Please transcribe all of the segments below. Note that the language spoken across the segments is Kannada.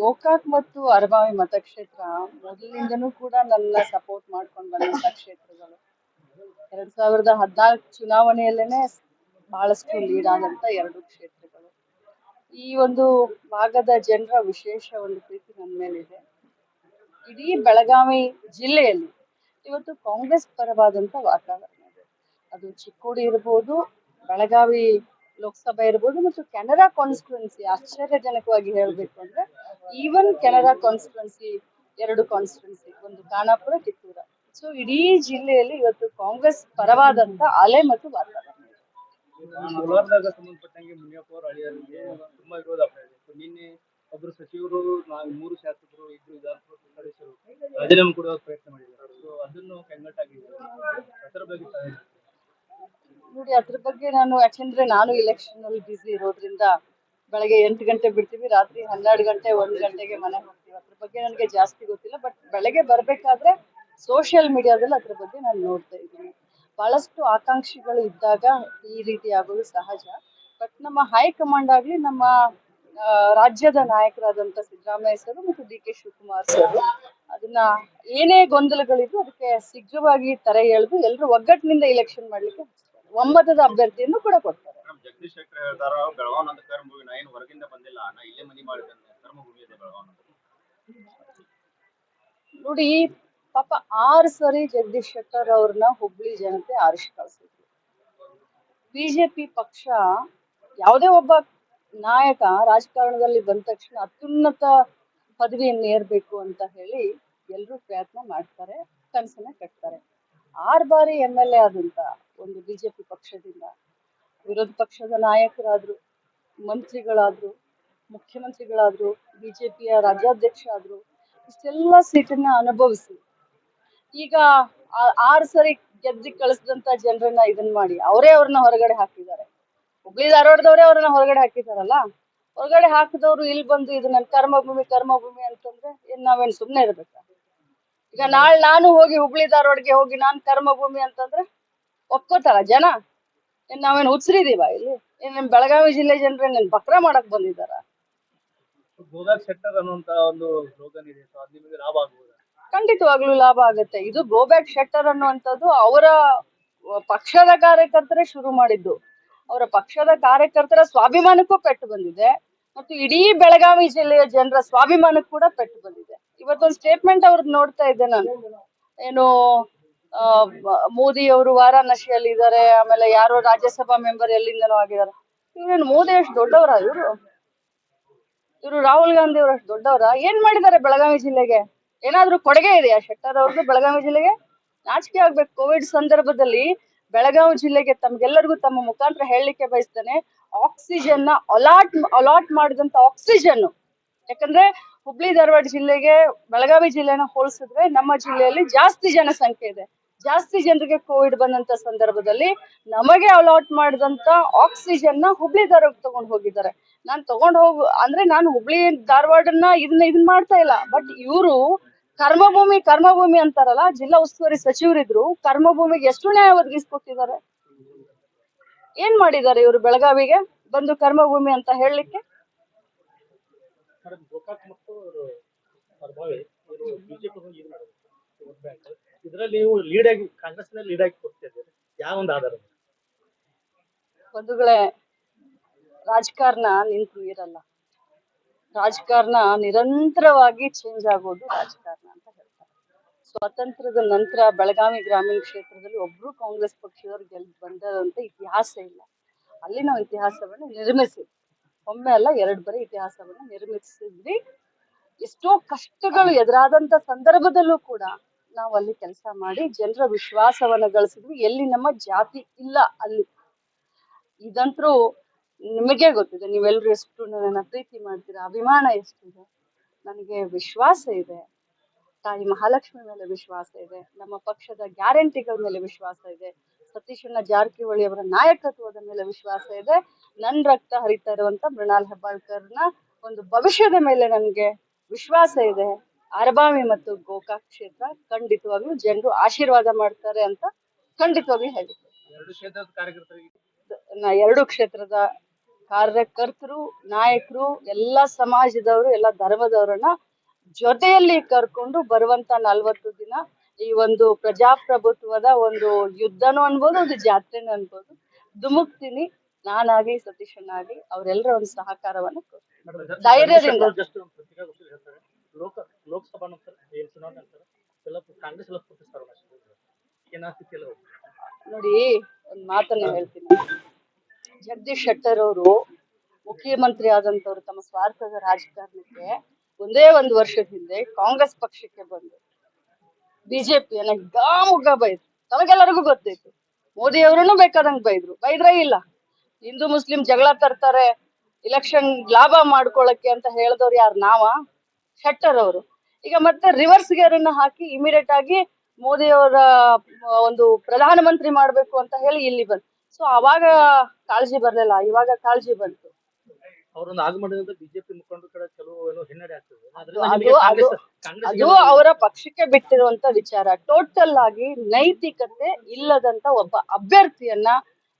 ಗೋಕಾಕ್ ಮತ್ತು ಅರಬಾವಿ ಮತಕ್ಷೇತ್ರ ಮೊದಲಿನಿಂದನೂ ಕೂಡ ನನ್ನ ಸಪೋರ್ಟ್ ಮಾಡ್ಕೊಂಡು ಬಂದಂತ ಕ್ಷೇತ್ರಗಳು. ಎರಡ್ ಸಾವಿರದ ಹದಿನಾಲ್ಕು ಚುನಾವಣೆಯಲ್ಲೇನೆ ಬಹಳಷ್ಟು ಲೀಡ್ ಆದಂತ ಎರಡು ಕ್ಷೇತ್ರಗಳು. ಈ ಒಂದು ಭಾಗದ ಜನರ ವಿಶೇಷ ಒಂದು ಪ್ರೀತಿ ನನ್ನ ಮೇಲಿದೆ. ಇಡೀ ಬೆಳಗಾವಿ ಜಿಲ್ಲೆಯಲ್ಲಿ ಇವತ್ತು ಕಾಂಗ್ರೆಸ್ ಪರವಾದಂತ ವಾತಾವರಣ ಇದೆ. ಅದು ಚಿಕ್ಕೋಡಿ ಇರ್ಬೋದು, ಬೆಳಗಾವಿ ಲೋಕಸಭೆ ಇರ್ಬೋದು ಮತ್ತು ಕೆನರಾ ಕಾನ್ಸ್ಟಿಟ್ಯೂನ್ಸಿ ಆಶ್ಚರ್ಯಜನಕವಾಗಿ ಹೇಳಬೇಕು ಅಂದ್ರೆ ಈವನ್ ಕೆನರಾ ಕಾನ್ಸ್ಟಿಟ್ಯೂನ್ಸಿ ಎರಡು ಕಾನ್ಸ್ಟಿಟ್ಯೂನ್ಸಿ ಒಂದು ಕಾಣಾಪುರ ಕಿತ್ತೂರ. ಸೊ ಇಡೀ ಜಿಲ್ಲೆಯಲ್ಲಿ ಇವತ್ತು ಕಾಂಗ್ರೆಸ್ ಪರವಾದಂತ ಅಲೆ ಮತ್ತು ವಾತಾವರಣ. ಸಂಬಂಧಪಟ್ಟಂಗೆ ಮುನಿಯಪ್ಪ ಅವರು ಅಳಿಯರಿಗೆ ತುಂಬಾ ವಿರೋಧ ನಿನ್ನೆ ಒಬ್ರು ಸಚಿವರು ಮೂರು ಶಾಸಕರು, ಇಬ್ರು ವಿಧಾನಸಭೆ ರಾಜೀನಾಮೆ ಕೊಡುವ ಪ್ರಯತ್ನ ಮಾಡಿದ್ದಾರೆ. ಸೊ ಅದನ್ನು ಕಂಗಟ್ಟಾಗಿದೆ ಅದರ ಬಗ್ಗೆ? ನೋಡಿ, ಅದ್ರ ಬಗ್ಗೆ ನಾನು, ಯಾಕೆಂದ್ರೆ ನಾನು ಎಲೆಕ್ಷನ್ ಅಲ್ಲಿ ಬಿಸಿ ಇರೋದ್ರಿಂದ ಬೆಳಗ್ಗೆ ಎಂಟು ಗಂಟೆ ಬಿಡ್ತೀವಿ, ರಾತ್ರಿ ಹನ್ನೆರಡು ಗಂಟೆ, ಒಂದು ಗಂಟೆಗೆ ಮನೆಗೆ ಹೋಗ್ತೀವಿ. ಅದ್ರ ಬಗ್ಗೆ ನನಗೆ ಜಾಸ್ತಿ ಗೊತ್ತಿಲ್ಲ ಬಟ್ ಬೆಳಗ್ಗೆ ಬರಬೇಕಾದ್ರೆ ಸೋಷಿಯಲ್ ಮೀಡಿಯಾದಲ್ಲಿ ಅದ್ರ ಬಗ್ಗೆ ನಾನು ನೋಡ್ತಾ ಇದ್ದೀನಿ. ಬಹಳಷ್ಟು ಆಕಾಂಕ್ಷಿಗಳು ಇದ್ದಾಗ ಈ ರೀತಿ ಆಗೋದು ಸಹಜ ಬಟ್ ನಮ್ಮ ಹೈಕಮಾಂಡ್ ಆಗಲಿ ನಮ್ಮ ರಾಜ್ಯದ ನಾಯಕರಾದಂತ ಸಿದ್ದರಾಮಯ್ಯ ಸರ್ ಮತ್ತು ಡಿ ಕೆ ಶಿವಕುಮಾರ್ ಸರ್. ಅದನ್ನ ಏನೇ ಗೊಂದಲಗಳಿದ್ರು ಅದಕ್ಕೆ ಶೀಘ್ರವಾಗಿ ತರೆ ಎಳೆದು ಎಲ್ಲರೂ ಒಗ್ಗಟ್ಟಿನಿಂದ ಎಲೆಕ್ಷನ್ ಮಾಡ್ಲಿಕ್ಕೆ ಒಮ್ಮತದ ಅಭ್ಯರ್ಥಿಯನ್ನು ಕೂಡ ಕೊಡ್ತಾರೆ. ಜಗದೀಶ್ ಶೆಟ್ಟರ್ ಹೇಳ್ತಾರ ಬೆಳಗಾವ್ ನಂದು ಕರ್ಮಭೂಮಿ ನಾ ಏನು ಹೊರಗಿಂದ ಬಂದಿಲ್ಲ ನಾ ಇಲ್ಲೇ ಮನಿ ಮಾಡಿದ್ದೇನೆ ಕರ್ಮಭೂಮಿ ಇದೆ ಬೆಳಗಾವ್ ನೋಡಿ ಪಾಪ ಆರು ಸರಿ ಜಗದೀಶ್ ಶೆಟ್ಟರ್ ಅವ್ರನ್ನ ಹುಬ್ಳಿ ಜನತೆ ಆರಿಸಿ ಕಳಿಸಿದ್ರು. ಬಿಜೆಪಿ ಪಕ್ಷ ಯಾವುದೇ ಒಬ್ಬ ನಾಯಕ ರಾಜಕಾರಣದಲ್ಲಿ ಬಂದ ತಕ್ಷಣ ಅತ್ಯುನ್ನತ ಪದವಿಯನ್ನು ಏರ್ಬೇಕು ಅಂತ ಹೇಳಿ ಎಲ್ಲರೂ ಪ್ರಯತ್ನ ಮಾಡ್ತಾರೆ, ಕನಸನ್ನ ಕಟ್ತಾರೆ. ಆರು ಬಾರಿ ಎಂ ಎಲ್ ಎ ಆದಂತ ಒಂದು ಬಿಜೆಪಿ ಪಕ್ಷದಿಂದ, ವಿರೋಧ ಪಕ್ಷದ ನಾಯಕರಾದ್ರು, ಮಂತ್ರಿಗಳಾದ್ರು, ಮುಖ್ಯಮಂತ್ರಿಗಳಾದ್ರು ಬಿಜೆಪಿಯ ರಾಜ್ಯಾಧ್ಯಕ್ಷ ಆದ್ರು ಇಷ್ಟೆಲ್ಲ ಸೀಟನ್ನ ಅನುಭವಿಸಿ. ಈಗ ಆರು ಸರಿ ಗೆದ್ದಿ ಕಳಿಸಿದಂತ ಜನರನ್ನ ಇದನ್ ಮಾಡಿ, ಅವರೇ ಅವ್ರನ್ನ ಹೊರಗಡೆ ಹಾಕಿದ್ದಾರೆ. ಹುಬ್ಳಿ ಧಾರವಾಡದವರೇ ಅವ್ರನ್ನ ಹೊರಗಡೆ ಹಾಕಿದಾರಲ್ಲ? ಹೊರಗಡೆ ಹಾಕಿದವ್ರು ಇಲ್ಲಿ ಬಂದು ಇದು ನನ್ನ ಕರ್ಮಭೂಮಿ ಕರ್ಮಭೂಮಿ ಅಂತಂದ್ರೆ ಏನ್ ನಾವೇನ್ ಸುಮ್ನೆ ಇರ್ಬೇಕಾ? ಈಗ ನಾಳೆ ನಾನು ಹೋಗಿ ಹುಬ್ಳಿ ಧಾರವಾಡಗೆ ಹೋಗಿ ನಾನ್ ಕರ್ಮಭೂಮಿ ಅಂತಂದ್ರೆ ಒಪ್ಕೋತಾರ ಜನ? ಏನ್ ನಾವೇನ್ ಹುಚ್ರಿದೀವ ಇಲ್ಲಿ? ಏನ್ ನಿಮ್ ಬೆಳಗಾವಿ ಜಿಲ್ಲೆ ಜನರೇ ನನ್ ಬಕ್ರ ಮಾಡಕ್ ಬಂದಿದಾರ ಗೋದಾಕ್ ಶೆಟ್ಟರ್ ಅನ್ನುವಂತ ಒಂದು ಸ್ಲೋಗನ್ ಇದೆ ಸೊ ಅದು ನಿಮಗೆ ಲಾಭ ಆಗ್ಬೋದಾ? ಖಂಡಿತವಾಗ್ಲೂ ಲಾಭ ಆಗುತ್ತೆ. ಇದು ಗೋಬ್ಯಾಕ್ ಶೆಟ್ಟರ್ ಅನ್ನುವಂಥದ್ದು ಅವರ ಪಕ್ಷದ ಕಾರ್ಯಕರ್ತರೇ ಶುರು ಮಾಡಿದ್ದು. ಅವರ ಪಕ್ಷದ ಕಾರ್ಯಕರ್ತರ ಸ್ವಾಭಿಮಾನಕ್ಕೂ ಪೆಟ್ಟು ಬಂದಿದೆ. ಮತ್ತು ಇಡೀ ಬೆಳಗಾವಿ ಜಿಲ್ಲೆಯ ಜನರ ಸ್ವಾಭಿಮಾನಕ್ಕೂ ಕೂಡ ಪೆಟ್ಟು ಬಂದಿದೆ. ಇವತ್ತೊಂದು ಸ್ಟೇಟ್ಮೆಂಟ್ ಅವ್ರದ್ದು ನೋಡ್ತಾ ಇದ್ದೆ ನಾನು. ಏನು ಮೋದಿ ಅವರು ವಾರಾಣಸಿಯಲ್ಲಿ ಇದ್ದಾರೆ, ಆಮೇಲೆ ಯಾರೋ ರಾಜ್ಯಸಭಾ ಮೆಂಬರ್ ಎಲ್ಲಿಂದನೋ ಆಗಿದ್ದಾರೆ. ಇವ್ರೇನು ಮೋದಿ ಅಷ್ಟು ದೊಡ್ಡವರ ಇವರು? ಇವರು ರಾಹುಲ್ ಗಾಂಧಿ ಅವರು ಅಷ್ಟು ದೊಡ್ಡವರ? ಏನ್ ಮಾಡಿದ್ದಾರೆ ಬೆಳಗಾವಿ ಜಿಲ್ಲೆಗೆ? ಏನಾದ್ರೂ ಕೊಡುಗೆ ಇದೆಯಾ ಶೆಟ್ಟರ್ ಅವ್ರದ್ದು ಬೆಳಗಾವಿ ಜಿಲ್ಲೆಗೆ? ನಾಚಿಕೆ ಆಗ್ಬೇಕು. ಕೋವಿಡ್ ಸಂದರ್ಭದಲ್ಲಿ ಬೆಳಗಾವಿ ಜಿಲ್ಲೆಗೆ ತಮ್ಗೆಲ್ಲರಿಗೂ ತಮ್ಮ ಮುಖಾಂತರ ಹೇಳಲಿಕ್ಕೆ ಬಯಸ್ತೇನೆ ಆಕ್ಸಿಜನ್ನ ಅಲಾಟ್ ಅಲಾಟ್ ಮಾಡಿದಂತ ಆಕ್ಸಿಜನ್ ಯಾಕಂದ್ರೆ ಹುಬ್ಳಿ ಧಾರವಾಡ ಜಿಲ್ಲೆಗೆ, ಬೆಳಗಾವಿ ಜಿಲ್ಲೆನ ಹೋಲಿಸಿದ್ರೆ ನಮ್ಮ ಜಿಲ್ಲೆಯಲ್ಲಿ ಜಾಸ್ತಿ ಜನಸಂಖ್ಯೆ ಇದೆ. ಜಾಸ್ತಿ ಜನರಿಗೆ ಕೋವಿಡ್ ಬಂದಂತ ಸಂದರ್ಭದಲ್ಲಿ ನಮಗೆ ಅಲಾಟ್ ಮಾಡಿದಂತ ಆಕ್ಸಿಜನ್ನ ಹುಬ್ಳಿ ಧಾರವಾಡ ತಗೊಂಡು ಹೋಗಿದ್ದಾರೆ. ನಾನು ತಗೊಂಡ್ ಹೋಗ್, ಅಂದ್ರೆ ನಾನು ಹುಬ್ಳಿ ಧಾರವಾಡನ್ನ ಇದನ್ನ, ಇದನ್ ಮಾಡ್ತಾ ಇಲ್ಲ. ಬಟ್ ಇವರು ಕರ್ಮಭೂಮಿ ಕರ್ಮಭೂಮಿ ಅಂತಾರಲ್ಲ ಜಿಲ್ಲಾ ಉಸ್ತುವಾರಿ ಸಚಿವರಿದ್ರು ಕರ್ಮಭೂಮಿಗೆ ಎಷ್ಟು ನ್ಯಾಯ ಒದಗಿಸ್ಕೊಟ್ಟಿದ್ದಾರೆ? ಏನ್ ಮಾಡಿದ್ದಾರೆ ಇವರು ಬೆಳಗಾವಿಗೆ? ಬಂದು ಕರ್ಮಭೂಮಿ ಅಂತ ಹೇಳಲಿಕ್ಕೆ? ಮೇಡಮ್ ಗೋಕಾಕ್ ಮತ್ತು ಅರ್ಬಾವಿ ಇವರು ಬಿಜೆಪಿ ಇದು ಮಾಡೋದು ವೋಟ್ ಇದರಲ್ಲಿ ನೀವು ಲೀಡ್ ಆಗಿ ಕಾಂಗ್ರೆಸ್ ಲೀಡ್ ಆಗಿ ಕೊಡ್ತಾ ಇದ್ದೀರಿ. ಯಾವ ಒಂದು ಆಧಾರ? ಮೇಲೆ? ಬಂಧುಗಳೇ ರಾಜಕಾರಣ ನಿಂತು ಇರಲ್ಲ. ರಾಜಕಾರಣ ನಿರಂತರವಾಗಿ ಚೇಂಜ್ ಆಗೋದು ರಾಜಕಾರಣ ಅಂತ ಹೇಳ್ತಾರೆ. ಸ್ವಾತಂತ್ರ್ಯದ ನಂತರ ಬೆಳಗಾವಿ ಗ್ರಾಮೀಣ ಕ್ಷೇತ್ರದಲ್ಲಿ ಒಬ್ರು ಕಾಂಗ್ರೆಸ್ ಪಕ್ಷದವ್ರು ಗೆಲ್ ಬಂದದಂತ ಇತಿಹಾಸ ಇಲ್ಲ. ಅಲ್ಲಿ ನಾವು ಇತಿಹಾಸವನ್ನು ನಿರ್ಮಿಸಿ ಒಮ್ಮೆ ಅಲ್ಲ, ಎರಡು ಬಾರಿ ಇತಿಹಾಸವನ್ನು ನಿರ್ಮಿಸಿದ್ವಿ. ಎಷ್ಟೋ ಕಷ್ಟಗಳು ಎದುರಾದಂತ ಸಂದರ್ಭದಲ್ಲೂ ಕೂಡ ನಾವು ಅಲ್ಲಿ ಕೆಲಸ ಮಾಡಿ ಜನರ ವಿಶ್ವಾಸವನ್ನ ಗಳಿಸಿದ್ವಿ. ಎಲ್ಲಿ ನಮ್ಮ ಜಾತಿ ಇಲ್ಲ ಅಲ್ಲಿ. ಇದಂತರೂ ನಿಮಗೆ ಗೊತ್ತಿದೆ ನೀವೆಲ್ಲರೂ ಎಷ್ಟು ನನ್ನ ಪ್ರೀತಿ ಮಾಡ್ತೀರಾ ಅಭಿಮಾನ ಎಷ್ಟಿದೆ ನನಗೆ ವಿಶ್ವಾಸ ಇದೆ ತಾಯಿ ಮಹಾಲಕ್ಷ್ಮಿ ಮೇಲೆ ವಿಶ್ವಾಸ ಇದೆ ನಮ್ಮ ಪಕ್ಷದ ಗ್ಯಾರಂಟಿಗಳ ಮೇಲೆ ವಿಶ್ವಾಸ ಇದೆ ಸತೀಶಣ್ಣ ಜಾರಕಿಹೊಳಿ ಅವರ ನಾಯಕತ್ವದ ಮೇಲೆ ವಿಶ್ವಾಸ ಇದೆ ನನ್ನ ರಕ್ತ ಹರಿತಾ ಇರುವಂತ ಮೃಣಾಲ್ ಹೆಬ್ಬಾಳ್ಕರ್ನ ಒಂದು ಭವಿಷ್ಯದ ಮೇಲೆ ನನಗೆ ವಿಶ್ವಾಸ ಇದೆ ಅರಬಾವಿ ಮತ್ತು ಗೋಕಾಕ್ ಕ್ಷೇತ್ರ ಖಂಡಿತವಾಗ್ಲೂ ಜನರು ಆಶೀರ್ವಾದ ಮಾಡ್ತಾರೆ ಅಂತ ಖಂಡಿತವಾಗ್ಲೂ ಹೇಳಿ ಎರಡು ಕ್ಷೇತ್ರದ ಕಾರ್ಯಕರ್ತರು ನಾಯಕರು ಎಲ್ಲ ಸಮಾಜದವರು ಎಲ್ಲ ಧರ್ಮದವರನ್ನ ಜೊತೆಯಲ್ಲಿ ಕರ್ಕೊಂಡು ಬರುವಂತ ನಲ್ವತ್ತು ದಿನ ಈ ಒಂದು ಪ್ರಜಾಪ್ರಭುತ್ವದ ಒಂದು ಯುದ್ಧನೂ ಅನ್ಬೋದು ಒಂದು ಜಾತ್ರೆನೂ ಅನ್ಬೋದು. ಧುಮುಕ್ತೀನಿ. ನಾನಾಗಿ ಸತೀಶನಾಗಿ ಅವರೆಲ್ಲರ ಒಂದು ಸಹಕಾರವನ್ನು. ಧೈರ್ಯದಿಂದ. ಲೋಕಸಭಾ ಕಾಂಗ್ರೆಸ್ ನೋಡಿ ಒಂದ್ ಮಾತನ್ನ ಹೇಳ್ತೀನಿ. ಜಗದೀಶ್ ಶೆಟ್ಟರ್ ಅವರು ಮುಖ್ಯಮಂತ್ರಿ ಆದಂತವ್ರು ತಮ್ಮ ಸ್ವಾರ್ಥದ ರಾಜಕಾರಣಕ್ಕೆ ಒಂದೇ ಒಂದು ವರ್ಷದ ಹಿಂದೆ ಕಾಂಗ್ರೆಸ್ ಪಕ್ಷಕ್ಕೆ ಬಂದು ಬಿಜೆಪಿಯನ್ನ ಗಾಮುಗ ಬೈದ್ರು. ತಮಗೆಲ್ಲರಿಗೂ ಗೊತ್ತಾಯ್ತು. ಮೋದಿ ಅವರನ್ನು ಬೇಕಾದಂಗ್ ಬೈದ್ರು. ಬೈದ್ರೆ ಇಲ್ಲ. ಹಿಂದೂ ಮುಸ್ಲಿಂ ಜಗಳ ತರ್ತಾರೆ ಇಲೆಕ್ಷನ್ ಲಾಭ ಮಾಡ್ಕೊಳಕ್ಕೆ ಅಂತ ಹೇಳಿದವ್ರು ಯಾರು ನಾವ? ಶೆಟ್ಟರ್ ಅವರು. ಈಗ ಮತ್ತೆ ರಿವರ್ಸ್ ಗೇರ್ ಅನ್ನ ಹಾಕಿ ಇಮಿಡಿಯೇಟ್ ಆಗಿ ಮೋದಿ ಅವರ ಒಂದು ಪ್ರಧಾನಮಂತ್ರಿ ಮಾಡ್ಬೇಕು ಅಂತ ಹೇಳಿ ಇಲ್ಲಿ ಬಂತು ಸೊ ಅವಾಗ ಕಾಳಜಿ ಬರ್ಲಿಲ್ಲ ಇವಾಗ ಕಾಳಜಿ ಬಂತು. ಅವರೊಂದು ಆಗಮನದಿಂದ ಬಿಜೆಪಿ ಮುಖಂಡರ ಕಡೆ ಕೆಲವು ಏನೋ ಹಿನ್ನಡೆ ಆಗ್ತದೆ. ಅದು ಅವರ ಪಕ್ಷಕ್ಕೆ ಬಿಟ್ಟಿರುವಂತ ವಿಚಾರ. ಟೋಟಲ್ ಆಗಿ ನೈತಿಕತೆ ಇಲ್ಲದಂತ ಒಬ್ಬ ಅಭ್ಯರ್ಥಿಯನ್ನ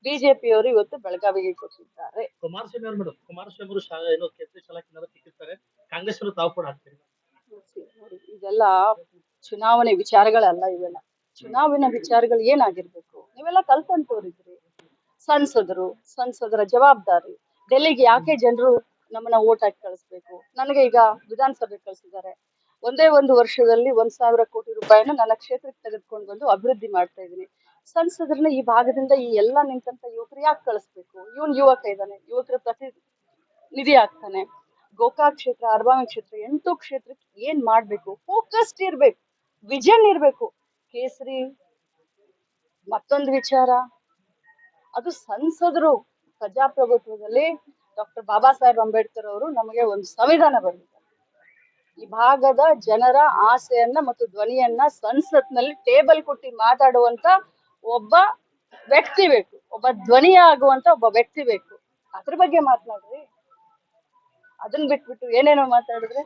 ಬಿಜೆಪಿಯವರು ಇವತ್ತು ಬೆಳಗಾವಿಗೆ ಕೊಟ್ಟಿದ್ದಾರೆ. ಕುಮಾರಸ್ವಾಮಿ ಅವರು ಮೇಡಮ್ ಕುಮಾರಸ್ವಾಮಿ ಅವರು ಏನೋ ಕೇಸರಿ ಸಲಾಕಿನ ತಿಕ್ಕಿರ್ತಾರೆ ಕಾಂಗ್ರೆಸ್ ಅವರು ತಾವು ಕೂಡ ಹಾಕ್ತಾರೆ ಇದೆಲ್ಲ ಚುನಾವಣೆ ವಿಚಾರಗಳಲ್ಲ ಇವೆಲ್ಲ. ಚುನಾವಣಾ ವಿಚಾರಗಳು ಏನಾಗಿರ್ಬೇಕು? ನೀವೆಲ್ಲ ಕಲ್ತಂತವ್ರಿದ್ರಿ. ಸಂಸದರು ಸಂಸದರ ಜವಾಬ್ದಾರಿ. ಡೆಲ್ಲಿಗೆ ಯಾಕೆ ಜನರು ನಮ್ಮನ್ನ ಓಟ್ ಹಾಕಿ ಕಳಿಸ್ಬೇಕು? ನನಗೆ ಈಗ ವಿಧಾನಸಭೆ ಕಳಿಸಿದ್ದಾರೆ. ಒಂದೇ ಒಂದು ವರ್ಷದಲ್ಲಿ ಒಂದ್ ಸಾವಿರ ಕೋಟಿ ರೂಪಾಯಿನ ನನ್ನ ಕ್ಷೇತ್ರಕ್ಕೆ ತೆಗೆದುಕೊಂಡು ಬಂದು ಅಭಿವೃದ್ಧಿ ಮಾಡ್ತಾ ಇದ್ದೀನಿ. ಸಂಸದರನ್ನ ಈ ಭಾಗದಿಂದ ಈ ಎಲ್ಲ ನಿಂತಂತ ಯುವಕರು ಯಾಕೆ ಕಳಿಸ್ಬೇಕು? ಇವನ್ ಯುವಕ ಇದ್ದಾನೆ, ಯುವಕರ ಪ್ರತಿ ನಿಧಿ ಆಗ್ತಾನೆ. ಗೋಕಾಕ್ ಕ್ಷೇತ್ರ ಅರ್ಬಾಂಗ್ ಕ್ಷೇತ್ರ, ಎಂಟು ಕ್ಷೇತ್ರಕ್ಕೆ ಏನ್ ಮಾಡ್ಬೇಕು? ಫೋಕಸ್ಡ್ ಇರ್ಬೇಕು, ವಿಜನ್ ಇರ್ಬೇಕು. ಕೇಸರಿ, ಮತ್ತೊಂದು ವಿಚಾರ. ಅದು ಸಂಸದರು ಪ್ರಜಾಪ್ರಭುತ್ವದಲ್ಲಿ ಡಾಕ್ಟರ್ ಬಾಬಾ ಸಾಹೇಬ್ ಅಂಬೇಡ್ಕರ್ ಅವರು ನಮಗೆ ಒಂದು ಸಂವಿಧಾನ ಬರೆದಿದ್ದಾರೆ. ಈ ಭಾಗದ ಜನರ ಆಸೆಯನ್ನ ಮತ್ತು ಧ್ವನಿಯನ್ನ ಸಂಸತ್ನಲ್ಲಿ ಟೇಬಲ್ ಕೊಟ್ಟಿ ಮಾತಾಡುವಂತ ಒಬ್ಬ ವ್ಯಕ್ತಿ ಬೇಕು. ಒಬ್ಬ ಧ್ವನಿ ಆಗುವಂತ ಒಬ್ಬ ವ್ಯಕ್ತಿ ಬೇಕು. ಅದ್ರ ಬಗ್ಗೆ ಮಾತನಾಡ್ರಿ. ಅದನ್ನ ಬಿಟ್ಬಿಟ್ಟು ಏನೇನೋ ಮಾತಾಡಿದ್ರೆ.